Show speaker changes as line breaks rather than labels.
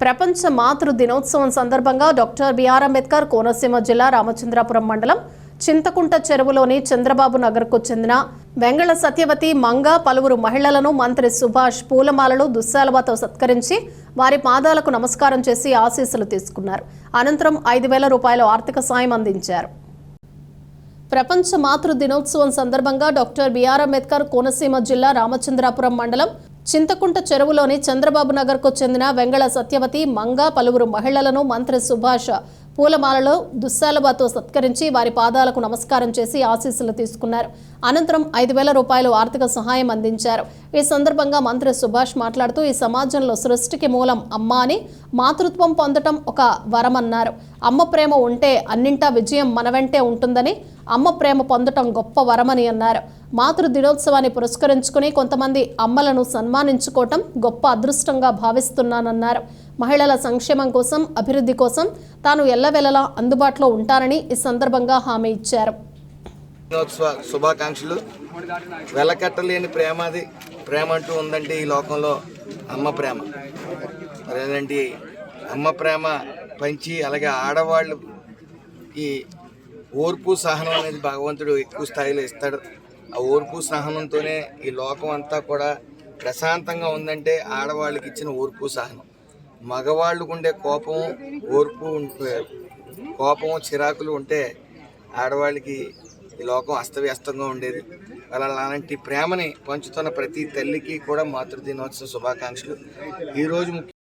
ప్రపంచ మాతృ దినోత్సవం సందర్భంగా డాక్టర్ బిఆర్ అంబేద్కర్ కోనసీమ జిల్లా రామచంద్రాపురం మండలం చింతకుంట చెరువులోని చంద్రబాబు నగర్కు చెందిన వెంగళ సత్యవతి మంగ పలువురు మహిళలను మంత్రి సుభాష్ పూలమాలలు దుస్సాలవాతో సత్కరించి వారి పాదాలకు నమస్కారం చేసి ఆశీస్సులు తీసుకున్నారు. అనంతరం ఐదు వేల రూపాయల ఆర్థిక సాయం అందించారు. ప్రపంచ మాతృ దినోత్సవం సందర్భంగా డాక్టర్ బిఆర్ అంబేద్కర్ కోనసీమ జిల్లా రామచంద్రాపురం మండలం చింతకుంట చెరువులోని చంద్రబాబు నగర్కు చెందిన వెంగళ సత్యవతి మంగ పలువురు మహిళలను మంత్రి సుభాష్ పూలమాలలో దుస్సాలబాతో సత్కరించి వారి పాదాలకు నమస్కారం చేసి ఆశీస్సులు తీసుకున్నారు. అనంతరం ఐదు వేల రూపాయలు ఆర్థిక సహాయం అందించారు. ఈ సందర్భంగా మంత్రి సుభాష్ మాట్లాడుతూ ఈ సమాజంలో సృష్టికి మూలం అమ్మ అని మాతృత్వం పొందటం ఒక వరమన్నారు. అమ్మ ప్రేమ ఉంటే అన్నింటా విజయం మన వెంటే ఉంటుందని అమ్మ ప్రేమ పొందటం గొప్ప వరమని అన్నారు. మాతృ దినోత్సవాన్ని పురస్కరించుకుని కొంతమంది అమ్మలను సన్మానించుకోవటం గొప్ప అదృష్టంగా భావిస్తున్నానన్నారు. మహిళల సంక్షేమం కోసం అభివృద్ధి కోసం తాను ఎల్లవెల్లలా అందుబాటులో ఉంటానని ఈ సందర్భంగా హామీ ఇచ్చారు.
దినోత్సవ శుభాకాంక్షలు. వెలకట్టలేని ప్రేమది ప్రేమ అంటూ ఉందంటే ఈ లోకంలో అమ్మ ప్రేమ. మరి అమ్మ ప్రేమ పంచి అలాగే ఆడవాళ్ళకి ఓర్పు సహనం అనేది భగవంతుడు ఎక్కువ స్థాయిలో ఇస్తాడు. ఆ ఓర్పు సహనంతోనే ఈ లోకం అంతా కూడా ప్రశాంతంగా ఉందంటే ఆడవాళ్ళకి ఇచ్చిన ఓర్పు సహనం. మగవాళ్ళకు ఉండే కోపం ఓర్పు ఉంటే- కోపం చిరాకులు ఉంటే ఆడవాళ్ళకి ఈ లోకం అస్తవ్యస్తంగా ఉండేది. అలా అలాంటి ప్రేమని పంచుతున్న ప్రతి తల్లికి కూడా మాతృ దినోత్సవ శుభాకాంక్షలు ఈరోజు ముఖ్య